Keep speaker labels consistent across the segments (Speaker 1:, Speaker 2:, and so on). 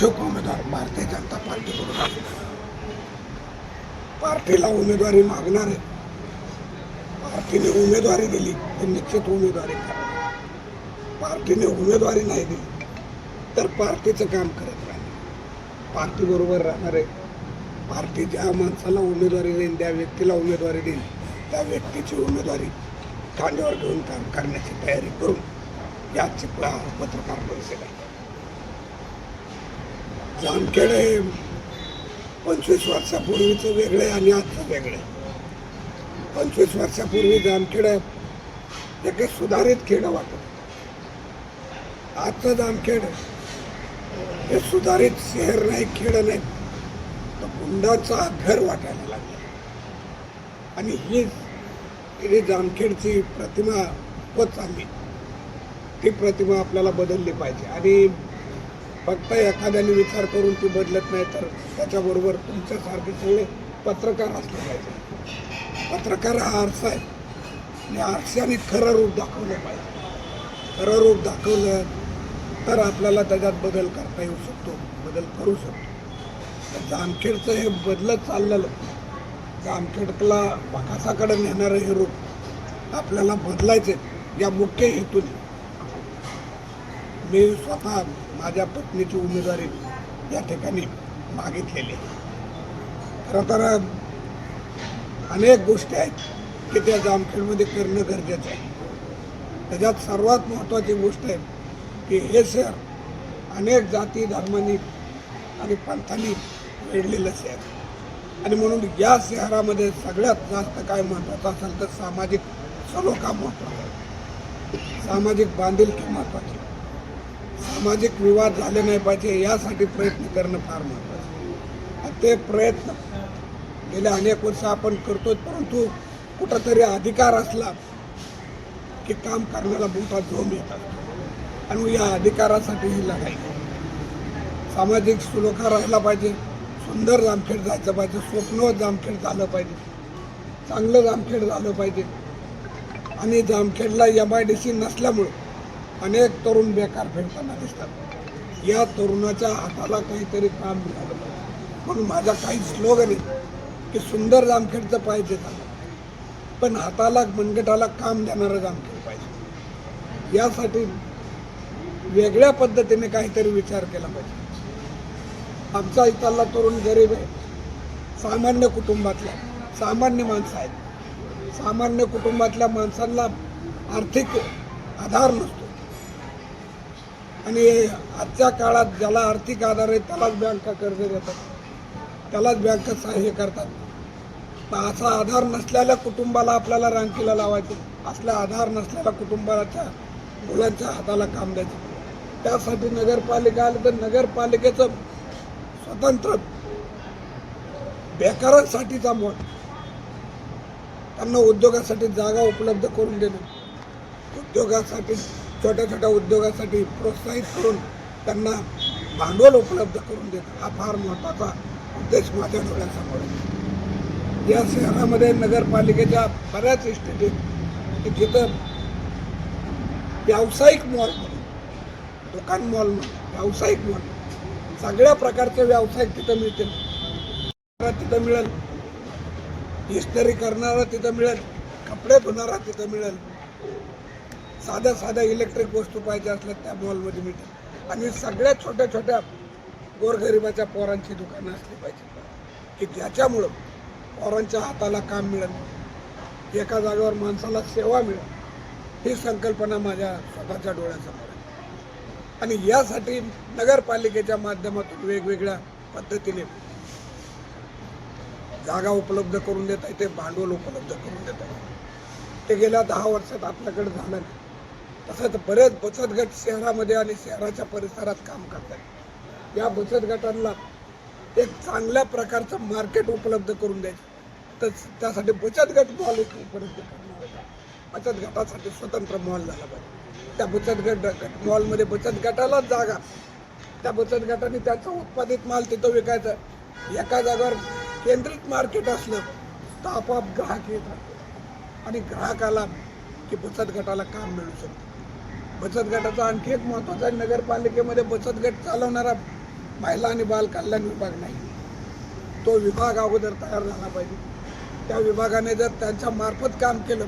Speaker 1: इच्छुक उमेदवार भारतीय जनता पार्टीकडून पार्टीला उमेदवारी मागणारे पार्टीने उमेदवारी दिली तर निश्चित उमेदवारी करणार पार्टीने उमेदवारी नाही दिली तर पार्टीचं काम करत राहणार. पार्टीबरोबर राहणारे पार्टी ज्या माणसाला उमेदवारी देईल त्या व्यक्तीला उमेदवारी देईल त्या व्यक्तीची उमेदवारी खांद्यावर घेऊन काम करण्याची तयारी करून या चिपळा पत्रकार परिषद आहे. जामखेड हे पंचवीस वर्षापूर्वीचं वेगळं आहे आणि आजचं वेगळं आहे. पंचवीस वर्षापूर्वी जामखेड ते काही सुधारित खेळ वाटत आजचं जामखेड हे सुधारित शहर नाही खेळ नाही तर गुंडाचा घर वाटायला लागला. आणि ही ही जामखेडची प्रतिमा होत चालली ती प्रतिमा आपल्याला बदलली पाहिजे. आणि फक्त एखाद्याने विचार करून ती बदलत नाही तर त्याच्याबरोबर तुमच्यासारखे सगळे पत्रकार असले पाहिजे. पत्रकार हा आरसा आहे. आणि आरशाने खरं रूप दाखवलं पाहिजे. खरं रूप दाखवलं तर आपल्याला त्याच्यात बदल करता येऊ शकतो बदल करू शकतो. तर जामखेडचं हे बदलत चाललेलं जामखेडला विकासाकडे नेणारं हे रूप आपल्याला बदलायचे या मुख्य हेतूने. मी स्वतः माझ्या पत्नीची उमेदवारी या ठिकाणी मागितलेली खरं तर अनेक गोष्टी आहेत की त्या जामखेडमध्ये करणं गरजेचं आहे. त्याच्यात सर्वात महत्त्वाची गोष्ट आहे की हे शहर अनेक जाती धर्मांनी आणि पंथांनी वेढलेलं शहर आणि म्हणून या शहरामध्ये सगळ्यात जास्त काय महत्त्वाचं असेल तर सामाजिक सलोखा महत्त्वाचा आहे. सामाजिक बांधिलकी महत्त्वाची. सामाजिक विवाद झाले नाही पाहिजे यासाठी प्रयत्न करणं फार महत्त्वाचं ते प्रयत्न गेल्या अनेक वर्ष आपण करतो परंतु कुठंतरी अधिकार असला की काम करण्याला मोठा जोम येतात आणि या अधिकारासाठी ही लढाई. सामाजिक सुलोखा राहिला पाहिजे सुंदर जामखेड जायचं पाहिजे स्वप्न जामखेड झालं पाहिजे चांगलं जामखेड झालं पाहिजे. आणि जामखेडला एम आय डी सी नसल्यामुळं अनेक तरुण बेकार फिरताना दिसतात. या तरुणाच्या हाताला काहीतरी काम मिळालं म्हणून माझा काही स्लोगन आहे की सुंदर जामखेडचं पाहिजे झालं पण हाताला मनगटाला काम देणारं जामखेड पाहिजे. यासाठी वेगळ्या पद्धतीने काहीतरी विचार केला पाहिजे. आमचा इथला तरुण गरीब आहे. सामान्य कुटुंबातला सामान्य माणसं आहेत. सामान्य कुटुंबातल्या माणसांना आर्थिक आधार नसतो. आणि आजच्या काळात ज्याला आर्थिक आधार आहे त्यालाच बँका कर्ज देतात. त्यालाच बँका सहाय्य करतात. तर असा आधार नसलेल्या कुटुंबाला आपल्याला रांकीला लावायचं. असला आधार नसलेल्या कुटुंबाच्या मुलांच्या हाताला काम द्यायचं. त्यासाठी नगरपालिका आलं तर नगरपालिकेचं स्वतंत्र बेकारांसाठीचा मोठ त्यांना उद्योगासाठी जागा उपलब्ध करून देणं. उद्योगासाठी छोट्या छोट्या उद्योगासाठी प्रोत्साहित करून त्यांना भांडवल उपलब्ध करून देत हा फार महत्त्वाचा उद्देश माझ्या डोळ्यासमोर आहे. या शहरामध्ये नगरपालिकेच्या बऱ्याच इस्टेटी की जिथं व्यावसायिक मॉल म्हणून दुकान मॉल म्हणून व्यावसायिक मॉल सगळ्या प्रकारचे व्यावसायिक तिथं मिळतील. तिथं मिळेल. हिस्टरी करणारा तिथं मिळेल. कपडे धुणारा तिथं मिळेल. साध्या साध्या इलेक्ट्रिक वस्तू पाहिजे असल्या त्या मॉलमध्ये मिळतात. आणि सगळ्या छोट्या छोट्या गोरगरिबाच्या पोरांची दुकानं असली पाहिजे. की ज्याच्यामुळं पोरांच्या हाताला काम मिळेल एका जागेवर माणसाला सेवा मिळेल ही संकल्पना माझ्या स्वतःच्या डोळ्यासमोर आहे. आणि यासाठी नगरपालिकेच्या माध्यमातून वेगवेगळ्या पद्धतीने जागा उपलब्ध करून देत आहे ते भांडवल उपलब्ध करून देत आहे ते गेल्या दहा वर्षात आपल्याकडे झालं नाही. तसंच बरेच बचत गट शहरामध्ये आणि शहराच्या परिसरात काम करतात. या बचत गटांना एक चांगल्या प्रकारचं मार्केट उपलब्ध करून द्यायचं. तर त्यासाठी बचत गट मॉल उपलब्ध करणार बचत गटासाठी स्वतंत्र मॉल झाला पाहिजे. त्या बचत गट गट मॉलमध्ये बचत गटालाच जागा. त्या बचत गटाने त्याचं उत्पादित माल तिथं विकायचा. एका जागेवर केंद्रित मार्केट असलं तर आपोआप ग्राहक येतात. आणि ग्राहकाला की बचत गटाला काम मिळू शकतं. बचत गटाचा आणखी एक महत्त्वाचा आहे नगरपालिकेमध्ये बचत गट चालवणारा महिला आणि बाल कल्याण विभाग नाही. तो विभाग अगोदर तयार झाला पाहिजे. त्या विभागाने जर त्यांच्या मार्फत काम केलं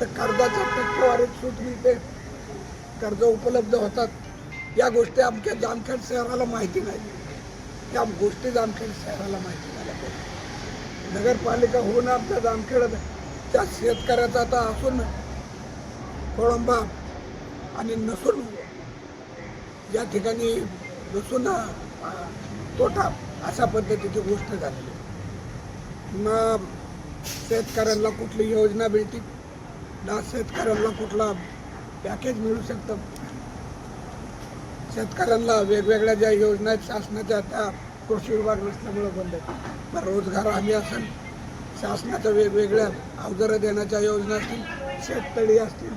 Speaker 1: तर कर्जाच्या टक्केवारीत सूट मिळते. कर्ज उपलब्ध होतात. या गोष्टी आमच्या जामखेड शहराला माहिती नाही. त्या गोष्टी जामखेड शहराला माहिती झाल्या पाहिजे नगरपालिका होऊन आमच्या जामखेड त्या शेतकऱ्याचा आता असून कोळंबा आणि नसून या ठिकाणी नसून तोटा अशा पद्धतीची गोष्ट झालेली मग शेतकऱ्यांना कुठली योजना मिळतील ना शेतकऱ्यांना कुठला पॅकेज मिळू शकतं. शेतकऱ्यांना वेगवेगळ्या ज्या योजना आहेत शासनाच्या त्या कृषी विभाग नसल्यामुळे बंद आहेत. रोजगार हमी असेल शासनाच्या वेगवेगळ्या अवजारं देण्याच्या योजना असतील शेततळी असतील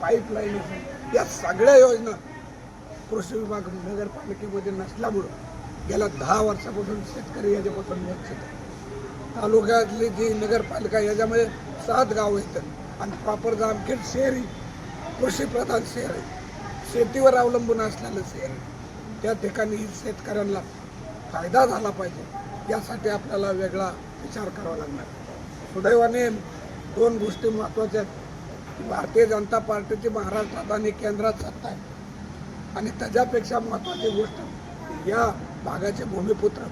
Speaker 1: पाईपलाईन असेल या सगळ्या योजना कृषी विभाग नगरपालिकेमध्ये नसल्यामुळं गेल्या दहा वर्षापासून शेतकरी याच्यापासून वंचित आहे. तालुक्यातली जी नगरपालिका याच्यामध्ये सात गाव येतात आणि प्रॉपर जामखेड शहरी कृषीप्रधान शहर आहे. शेतीवर अवलंबून असलेलं शहर आहे. त्या ठिकाणी शेतकऱ्यांना फायदा झाला पाहिजे. यासाठी आपल्याला वेगळा विचार करावा लागणार. सुदैवाने दोन गोष्टी महत्त्वाच्या आहेत. भारतीय जनता पार्टीची महाराष्ट्रात आणि केंद्रात सत्ता आहे. आणि त्याच्यापेक्षा महत्त्वाची गोष्ट या भागाचे भूमिपुत्र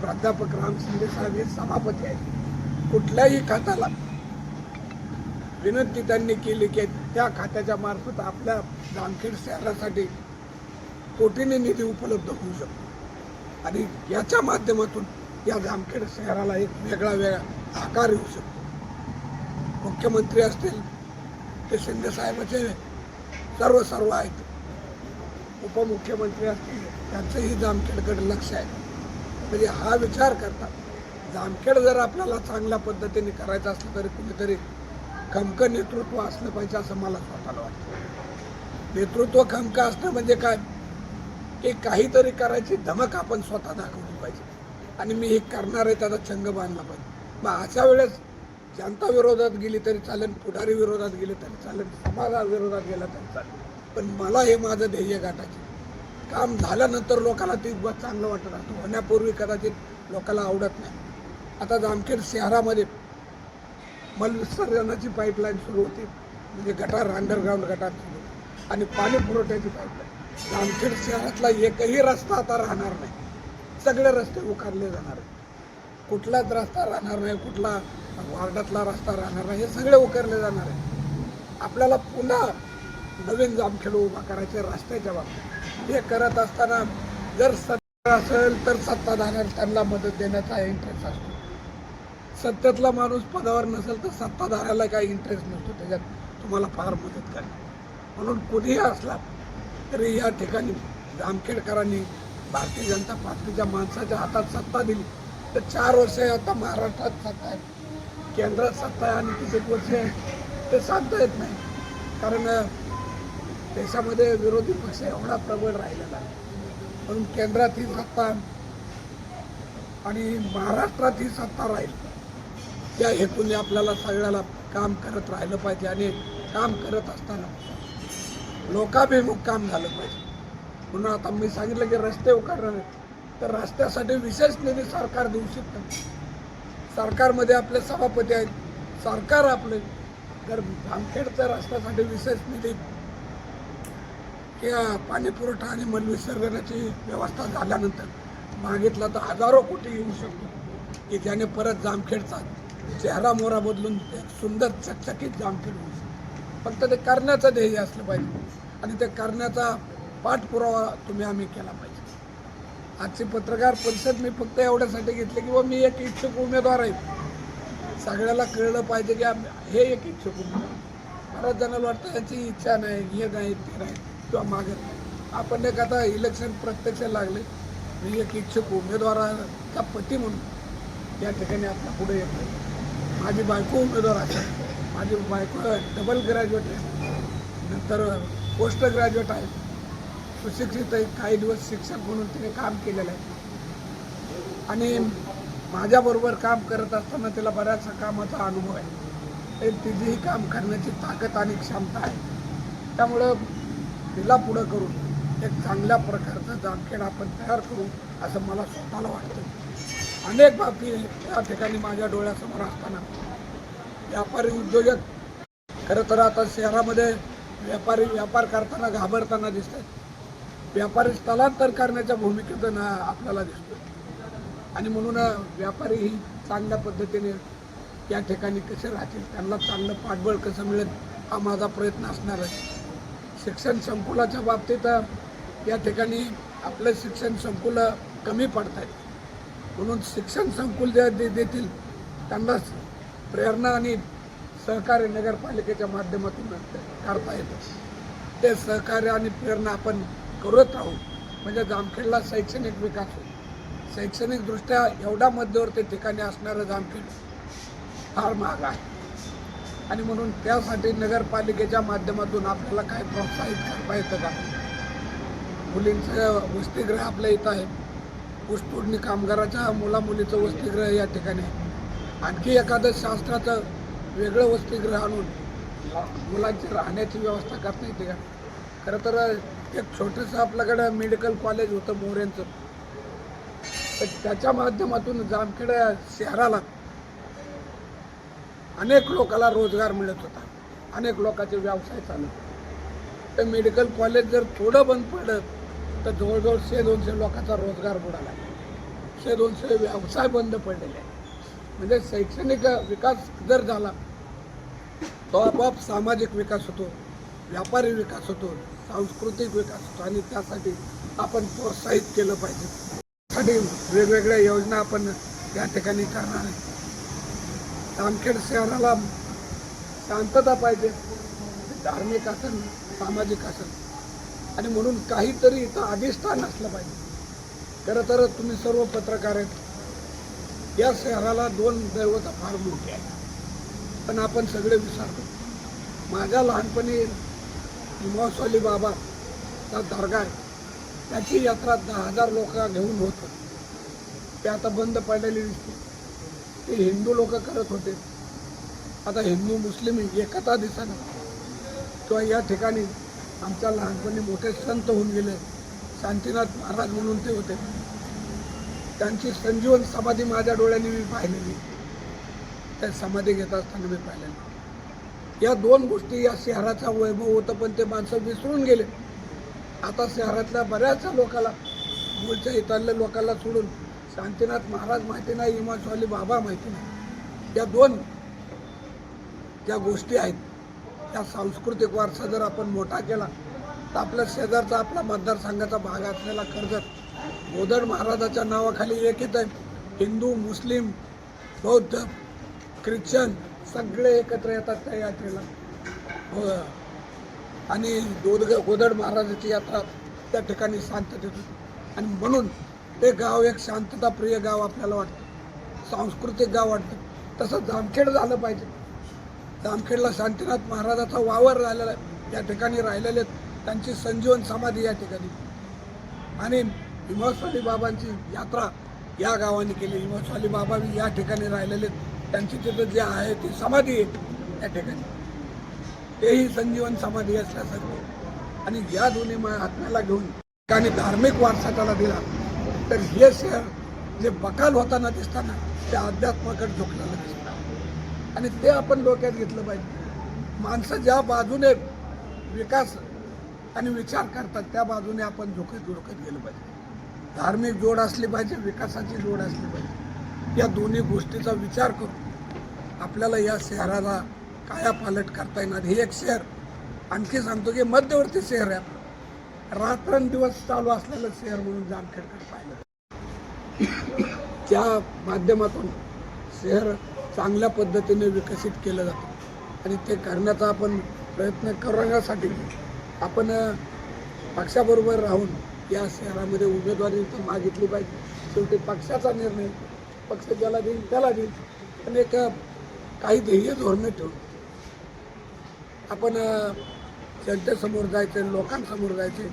Speaker 1: प्राध्यापक राम शिंदे साहेब हे सभापती आहेत. कुठल्याही खात्याला विनंती त्यांनी केली की त्या खात्याच्या मार्फत आपल्या जामखेड शहरासाठी कोटीने निधी उपलब्ध होऊ शकतो. आणि याच्या माध्यमातून या जामखेड शहराला एक वेगळा वेगळा आकार येऊ शकतो. मुख्यमंत्री असतील ते शिंदेसाहेबाचे सर्व सर्व आहेत. उपमुख्यमंत्री असतील त्यांचंही जामखेडकडे लक्ष आहे. म्हणजे हा विचार करतात जामखेड जर आपल्याला चांगल्या पद्धतीने करायचं असलं तरी कुणीतरी खमकं नेतृत्व असलं पाहिजे असं मला स्वतःला वाटतं. नेतृत्व खमकं असणं म्हणजे काय? की काहीतरी करायची धमक आपण स्वतः दाखवली पाहिजे. आणि मी हे करणार आहे त्याचा छंग बांधला पाहिजे. मग अशा वेळेस जनता विरोधात गेली तरी चालेल पुढारी विरोधात गेले तरी चालेल समाजाविरोधात गेला तरी चालेल. पण मला हे माझं ध्येय गाठायचे काम झाल्यानंतर लोकांना ती चांगलं वाटत असतं होण्यापूर्वी कदाचित लोकांना आवडत नाही. आता जामखेड शहरामध्ये मलविसर्जनाची पाईपलाईन सुरू होती. म्हणजे गटार अंडरग्राऊंड गटार सुरू होती. आणि पाणी पुरवठ्याची पाईपलाईन जामखेड शहरातला एकही रस्ता आता राहणार नाही. सगळे रस्ते उकारले जाणार आहेत. कुठलाच रस्ता राहणार नाही. कुठला वार्डातला रस्ता राहणार नाही हे सगळे उकरले जाणार आहे. आपल्याला पुन्हा नवीन जामखेड उभा करायचे रस्त्याच्या बाबतीत. हे करत असताना जर सत्ता असेल तर सत्ताधाऱ्याला त्यांना मदत देण्याचा इंटरेस्ट असतो. सत्तेतला माणूस पदावर नसेल तर सत्ताधाऱ्याला काही इंटरेस्ट नसतो. त्याच्यात तुम्हाला फार मदत करेल म्हणून कुणीही असला तरी या ठिकाणी जामखेडकरांनी भारतीय जनता पार्टीच्या माणसाच्या हातात सत्ता दिली. तर चार वर्ष आता महाराष्ट्रात सत्ता आहे. केंद्रात सत्ता आहे आणि किती वर्ष आहे ते सांगता येत नाही. कारण देशामध्ये विरोधी पक्ष एवढा प्रबळ राहिलेला आहे. म्हणून केंद्रात ही सत्ता आणि महाराष्ट्रात ही सत्ता राहील. त्या हेतूने आपल्याला सगळ्याला काम करत राहिलं पाहिजे आणि काम करत असताना लोकाभिमुख काम झालं पाहिजे. म्हणून आता मी सांगितलं की रस्ते उकारणार तर रस्त्यासाठी विशेष निधी सरकार देऊ शकतं. सरकारमध्ये आपले सभापती आहेत. सरकार आपले. जर भामखेडचा रस्त्यासाठी विशेष निधी किंवा पाणी पुरवठा आणि मलविसर्जनाची व्यवस्था झाल्यानंतर मागितला तर हजारो कोटी येऊ शकतो. की त्याने परत जामखेडचा चेहरा मोहरा बदलून एक सुंदर चकचकीत जामखेड होऊ शकतो. फक्त ते करण्याचं ध्येय असलं पाहिजे. आणि ते करण्याचा पाठपुरावा तुम्ही आम्ही केला पाहिजे. आजची पत्रकार परिषद मी फक्त एवढ्यासाठी घेतली की बा मी एक इच्छुक उमेदवार आहे. सगळ्याला कळलं पाहिजे की हे एक इच्छुक उमेदवार. बऱ्याच जणांना वाटतं याची इच्छा नाही हे नाही ते नाही किंवा मागत नाही. आपण एक आता इलेक्शन प्रत्यक्ष लागले. मी एक इच्छुक उमेदवाराचा पती म्हणून या ठिकाणी आपला पुढे येत नाही माझी बायको उमेदवार आहे. माझी बायको डबल ग्रॅज्युएट आहे. नंतर पोस्ट ग्रॅज्युएट आहे. सुशिक्षित आहे काही दिवस शिक्षक म्हणून तिने काम केलेलं आहे. आणि माझ्याबरोबर काम करत असताना तिला बऱ्याचशा कामाचा अनुभव आहे. एक तिचीही काम करण्याची ताकद आणि क्षमता आहे. त्यामुळं तिला पुढं करून एक चांगल्या प्रकारचं जामखेड आपण तयार करू असं मला स्वतःला वाटतं. अनेक बाबी या ठिकाणी माझ्या डोळ्यासमोर असताना. व्यापारी उद्योजक खरं तर आता शहरामध्ये व्यापारी व्यापार करताना घाबरताना दिसतात. व्यापारी स्थलांतर करण्याच्या भूमिकेतून आपल्याला दिसतो आणि म्हणून व्यापारी ही चांगल्या पद्धतीने या ठिकाणी कसे राहतील त्यांना चांगलं पाठबळ कसं मिळेल हा माझा प्रयत्न असणार आहे. शिक्षण संकुलाच्या बाबतीत या ठिकाणी आपलं शिक्षण संकुल कमी पडत आहेत म्हणून शिक्षण संकुल जे दे देतील त्यांना प्रेरणा आणि सहकार्य नगरपालिकेच्या माध्यमातून करता येतं. ते सहकार्य आणि प्रेरणा आपण करत राहू. म्हणजे जामखेडला शैक्षणिक विकास होईल. शैक्षणिकदृष्ट्या एवढा मध्यवर्ती ठिकाणी असणारं जामखेड फार महाग आहे. आणि म्हणून त्यासाठी नगरपालिकेच्या माध्यमातून आपल्याला काय प्रोत्साहित करता येतं का? मुलींचं वसतिगृह आपल्या इथं आहे. ऊसतोडणी कामगाराच्या मुलामुलीचं वसतिगृह या ठिकाणी आहे. आणखी एखादं शास्त्राचं वेगळं वसतिगृह आणून मुलांची राहण्याची व्यवस्था करता येते का? खरं तर एक छोटंसं आपल्याकडं मेडिकल कॉलेज होतं मोऱ्यांचं तर त्याच्या माध्यमातून जामखेड शहराला अनेक लोकाला रोजगार मिळत होता. अनेक लोकांचे व्यवसाय चालत तर मेडिकल कॉलेज जर थोडं बंद पडलं तर जवळजवळ शे दोनशे लोकांचा रोजगार बुडाला. शे दोनशे व्यवसाय बंद पडलेले म्हणजे शैक्षणिक विकास जर झाला तो आपोआप सामाजिक विकास होतो. व्यापारी विकास होतो सांस्कृतिक विकास होतो आणि त्यासाठी आपण प्रोत्साहित केलं पाहिजे. त्यासाठी वेगवेगळ्या योजना आपण या ठिकाणी करणार आहे. जामखेड शहराला शांतता पाहिजे धार्मिक असेल सामाजिक असेल आणि म्हणून काहीतरी इथं अधिष्ठान असलं पाहिजे. खरं तर तुम्ही सर्व पत्रकार आहेत. या शहराला दोन दैवता फार मोठी आहे पण आपण सगळे विसरतो माझ्या लहानपणी हिमावसाली बाबाचा दर्गा आहे. त्याची यात्रा दहा हजार लोक घेऊन होत ते आता बंद पडलेली दिसते. ते हिंदू लोक करत होते. आता हिंदू मुस्लिम एकता दिसणं किंवा या ठिकाणी आमच्या लहानपणी मोठे संत होऊन गेले. शांतीनाथ महाराज म्हणून ते होते. त्यांची संजीवन समाधी माझ्या डोळ्यांनी मी पाहिलेली. त्या समाधी घेत असताना मी पाहिलेली. या दोन गोष्टी या शहराचा वैभव होतं पण ते माणसं विसरून गेले. आता शहरातल्या बऱ्याचशा लोकाला मूळच्या इथल्या लोकांना सोडून शांतीनाथ महाराज माहिती नाही हिमाचवाली बाबा माहिती नाही. या दोन ज्या गोष्टी आहेत त्या सांस्कृतिक वारसा जर आपण मोठा केला तर आपल्या शेजारचा आपला मतदारसंघाचा भाग असलेला कर्जत गोदड महाराजाच्या नावाखाली एक येत आहे हिंदू मुस्लिम बौद्ध ख्रिश्चन सगळे एकत्र येतात त्या यात्रेला. हो. आणि दोदग गोदड महाराजाची यात्रा त्या ठिकाणी शांततेत होती. आणि म्हणून ते गाव एक शांतताप्रिय गाव आपल्याला वाटतं. सांस्कृतिक गाव वाटतं. तसं जामखेड झालं पाहिजे. जामखेडला शांतीनाथ महाराजाचा वावर राहिलेला या ठिकाणी राहिलेले आहेत. त्यांची संजीवन समाधी या ठिकाणी. आणि हिमस्वाली बाबांची यात्रा या गावाने केली. हिमस्वाली बाबा बी या ठिकाणी राहिलेले आहेत. त्यांची तिथं जे आहे ती समाधी आहे त्या ठिकाणी. तेही संजीवन समाधी असल्यासारखे. आणि या दोन्ही आत्म्याला घेऊन ठिकाणी धार्मिक वारसा त्याला दिला तर हे शहर जे बकाल होताना दिसताना ते अध्यात्माकडे झोकलेलं दिसतं. आणि ते आपण डोक्यात घेतलं पाहिजे. माणसं ज्या बाजूने विकास आणि विचार करतात त्या बाजूने आपण झोकत झोकत गेलं पाहिजे. धार्मिक जोड असली पाहिजे विकासाची जोड असली पाहिजे. या दोन्ही गोष्टीचा विचार करून आपल्याला या शहराला कायापालट करता येणार? हे एक शहर. आणखी सांगतो की मध्यवर्ती शहर आहे आपलं. रात्रंदिवस चालू असलेलं शहर म्हणून जामखेडकर पाहिलं? त्या माध्यमातून शहर चांगल्या पद्धतीने विकसित केलं जातं. आणि ते करण्याचा आपण प्रयत्न करण्यासाठी आपण पक्षाबरोबर राहून या शहरामध्ये उमेदवारी तर मागितली पाहिजे. शेवटी पक्षाचा निर्णय पक्ष ज्याला देईल त्याला देईल. पण एक काही ध्येय धोरणं ठेवून. आपण जनतेसमोर जायचे लोकांसमोर जायचे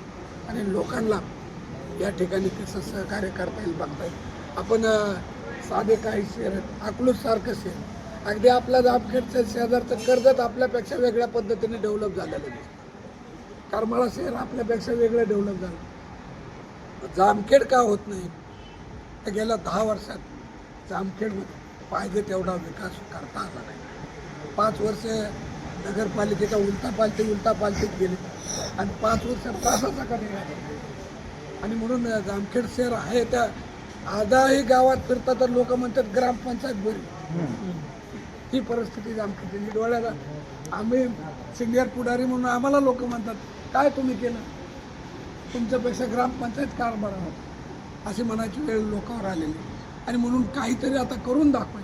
Speaker 1: आणि लोकांना या ठिकाणी कसं सहकार्य करता येईल बघता येईल. आपण साधे काही शेअर आहेत अकलूजसारखं शेअर. अगदी आपल्या जामखेडचं शेजारचं कर्जत आपल्यापेक्षा वेगळ्या पद्धतीने डेव्हलप झालेलं दिसतं करमाळा शहर आपल्यापेक्षा वेगळं डेव्हलप झालं. जामखेड का होत नाही? तर गेल्या दहा वर्षात जामखेडमध्ये पाहिजे तेवढा विकास करता आला नाही. पाच वर्ष नगरपालिकेच्या उलटा पालटी उलटा पालटीत गेले. आणि पाच वर्ष तासाचा कमी आणि म्हणून जामखेड शहर आहे त्या आजही गावात फिरता तर लोक म्हणतात ग्रामपंचायत बरी. ही परिस्थिती जामखेडची. डोळ्याला आम्ही सिनियर पुढारी म्हणून आम्हाला लोक म्हणतात काय तुम्ही केलं? तुमच्यापेक्षा ग्रामपंचायत कारभार अशी म्हणायची वेळ लोकांवर आलेली. आणि म्हणून काहीतरी आता करून दाखवा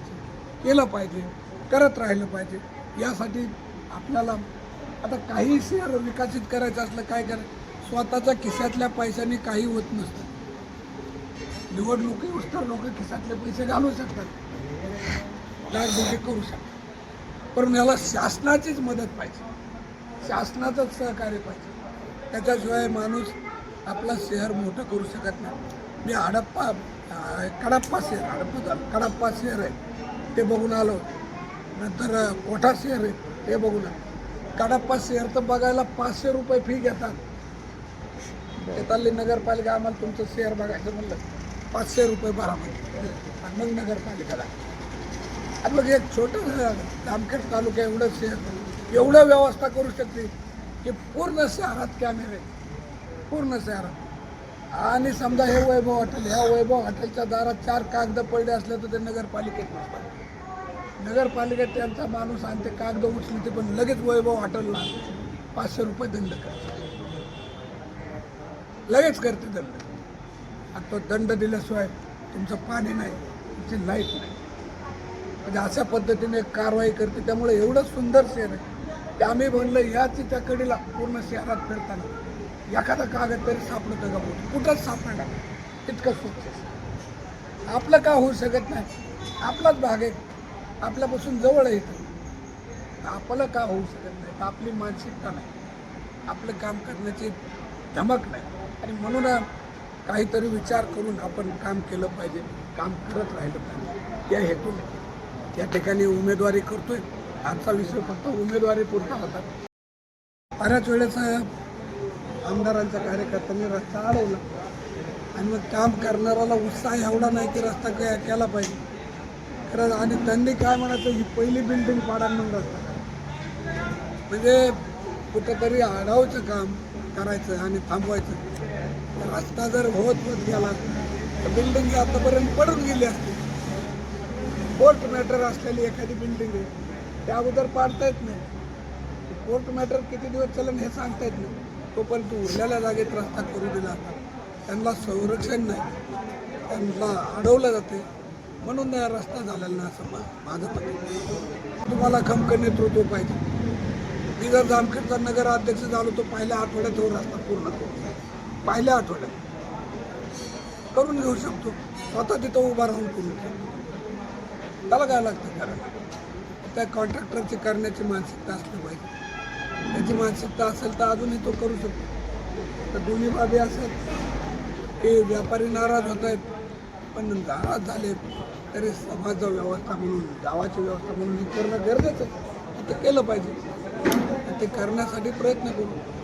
Speaker 1: केलं पाहिजे करत राहिलं पाहिजे. यासाठी आपल्याला आता काही शेअर विकसित करायचं असलं काय करायचं स्वतःच्या खिशातल्या पैशाने काही होत नसतं. निवडणुकी तर लोक खिशातले पैसे घालू शकतात. डागडुगी करू शकतात. पण याला शासनाचीच मदत पाहिजे. शासनाचंच सहकार्य पाहिजे. त्याच्याशिवाय माणूस आपला शहर मोठं करू शकत नाही. मी हडप्पा कडप्पा शहर हडप्पा कडप्पा शहर आहे. ते बघून आलो. नंतर कोठा शेअर आहे ते बघून आलो. कडप्पा शेअर तर बघायला पाचशे रुपये फी घेतात. तिथली नगरपालिका आम्हाला तुमचं शेअर बघायचं म्हणलं. पाचशे रुपये भरा म्हणजे मग नगरपालिकाला. आणि मग एक छोटं जामखेड तालुका एवढं शहर एवढं व्यवस्था करू शकते की पूर्ण शहरात कॅमेरे पूर्ण शहरात. आणि समजा हे वैभव हॉटेल ह्या वैभव हॉटेलच्या दारात चार कागद पडले असले तर ते नगरपालिकेत नसतात. नगरपालिकेत त्यांचा माणूस आणि ते कागद उचले ते पण लगेच वैभव हॉटेलला पाचशे रुपये दंड करते. लगेच करते दंड. आणि तो दंड दिल्याशिवाय तुमचं पाणी नाही तुमची लाइट नाही. म्हणजे अशा पद्धतीने कारवाई करते त्यामुळे एवढं सुंदर शहर आहे. की आम्ही म्हणलं याच त्या कडीला पूर्ण शहरात फिरताना एखादा कागद तरी सापडतं का बोल कुठंच सापडणार नाही. इतकं स्वच्छ आपलं का होऊ शकत नाही? आपलाच भाग आहे. आपल्यापासून जवळ येतं आपलं का होऊ शकत नाही? तर आपली मानसिकता नाही. आपलं काम करण्याची धमक नाही. आणि म्हणून काहीतरी विचार करून आपण काम केलं पाहिजे. काम करत राहिलं पाहिजे. या हेतून. या ठिकाणी उमेदवारी करतोय. आजचा विषय फक्त उमेदवारी पुरता होता. बऱ्याच वेळेस आमदारांच्या कार्यकर्त्यांनी रस्ता अडवला. आणि मग काम करणाऱ्याला उत्साह एवढा नाही की रस्ता केला पाहिजे. खरं आणि त्यांनी काय म्हणायचं ही पहिली बिल्डिंग पाडा म्हणतात म्हणजे कुठंतरी आढावचं काम करायचं आणि थांबवायचं. रस्ता जर होत होत गेला तर बिल्डिंग आतापर्यंत पडून गेली असते. कोर्ट मॅटर असलेली एखादी बिल्डिंग आहे त्या अगोदर पाडता येत नाही. कोर्ट मॅटर किती दिवस चालेल हे सांगता येत नाही. तोपर्यंत उरलेल्या जागेत रस्ता करू दिला त्यांना संरक्षण नाही. त्यांना अडवलं जाते. म्हणून रस्ता झालेला नाही असं माझं मत तुम्हाला खमकर नेतृत्व पाहिजे. मी जर जामखेडचा नगराध्यक्ष झालो तो पहिल्या आठवड्यात तो रस्ता पूर्ण करू पहिल्या आठवड्यात. करून घेऊ शकतो. स्वतः तिथं उभा राहून करू शकतो त्याला काय लागतं करायला त्या कॉन्ट्रॅक्टरची करण्याची मानसिकता असली पाहिजे. त्याची मानसिकता असेल तर अजूनही तो करू शकतो. तर दोन्ही बाबी असतात की व्यापारी नाराज होत आहेत. पण नाराज झाले. तरी समाज व्यवस्था म्हणून गावाची व्यवस्था म्हणून हे करणं गरजेचं आहे. ते केलं पाहिजे. ते करण्यासाठी प्रयत्न करू.